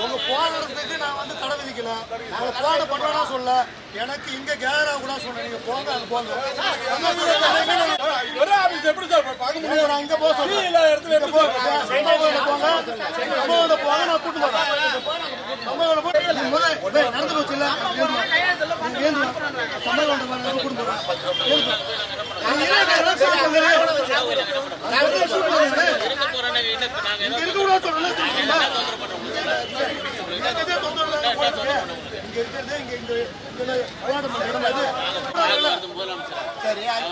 உங்க போனதுக்கு நான் வந்து தடை விதிக்கல நாங்க போட பண்றோம்னா சொல்ல எனக்கு இங்க கேரா கூட சொன்னேன் நீங்க போங்க அங்க போங்க எப்படி சார் நான் இங்க போக சொல்றேன் இடத்துல போங்க போங்க நான் கூட்டு போறேன் நடந்து போச்சு இல்ல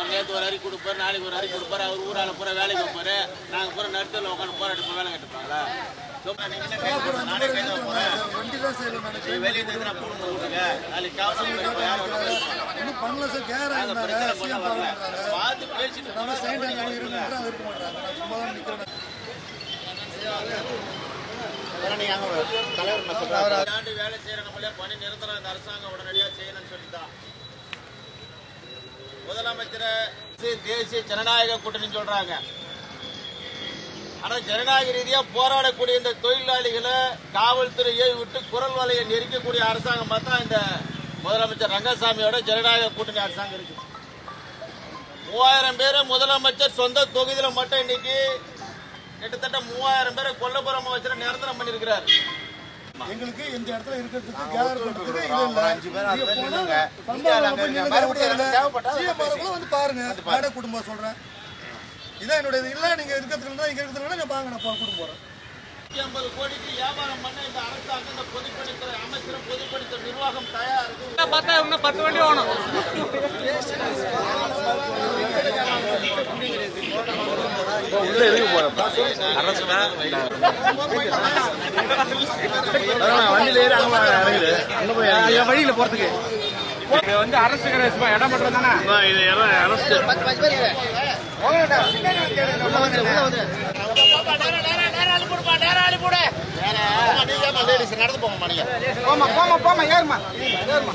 நேற்று ஒரு அறிக்கை கொடுப்பாரு நாளைக்கு ஒரு அறிக்கை கொடுப்பாரு அவர் ஊரால பூரா வேலைக்கு போறாரு நாங்க பூரா நடுத்தல உட்காந்து போராட்டம் வேலை கட்டுப்பாங்களா வண்டி பண்ணல சார் சிஎம் இருக்க மாட்டாங்க சும்மா தான் ஆண்டு வேலை செய்யற நம்மளே பணி நிரந்தரம் இந்த அரசாங்கம் உடனடியா செய்யணும்னு சொல்லிதான் முதலமைச்சரை தேசிய ஜனநாயக கூட்டணி சொல்றாங்க. ஆனா ஜனநாயக ரீதியா போராடக்கூடிய இந்த தொழிலாளிகளை காவல்துறையை விட்டு குரல் வலையை நெருக்கக்கூடிய அரசாங்கம் பார்த்தா இந்த முதலமைச்சர் ரங்கசாமியோட ஜனநாயக கூட்டணி அரசாங்கம் இருக்கு. மூவாயிரம் பேரை முதலமைச்சர் சொந்த தொகுதியில மட்டும் இன்னைக்கு கிட்டத்தட்ட மூவாயிரம் பேரை கொல்லப்புறமா வச்சு நிரந்தரம் பண்ணிருக்கிறார் எங்களுக்கு இந்த இடத்துல இருக்கிறதுக்கு கேர் பண்றதுக்கு இது இல்ல அஞ்சு பேர் நில்லுங்க. மறுபடியும் பாருக்குள்ள வந்து பாருங்க. குடும்பம் சொல்றேன். இதான் என்னுடைய இது இல்ல நீங்க இருக்கிறதுக்கு இங்க இருக்கிறதுக்கு நான் பாருங்க நான் கூட்டு போறேன். ஐம்பது கோடிக்கு வியாபாரம் பண்ண இந்த அரசாங்கம் இந்த பொதுப்பணித்துறை அமைச்சர் பொதுப்பணித்துறை நிர்வாகம் தயார் இருக்கு. பார்த்தா இன்னும் பத்து வண்டி வேணும் வழியில போறதுக்கு. இது வந்து அரசு கிடையாது இடம் மட்டும் தானே நடந்து போங்க மணியா போமா போமா போமா ஏறுமா ஏறுமா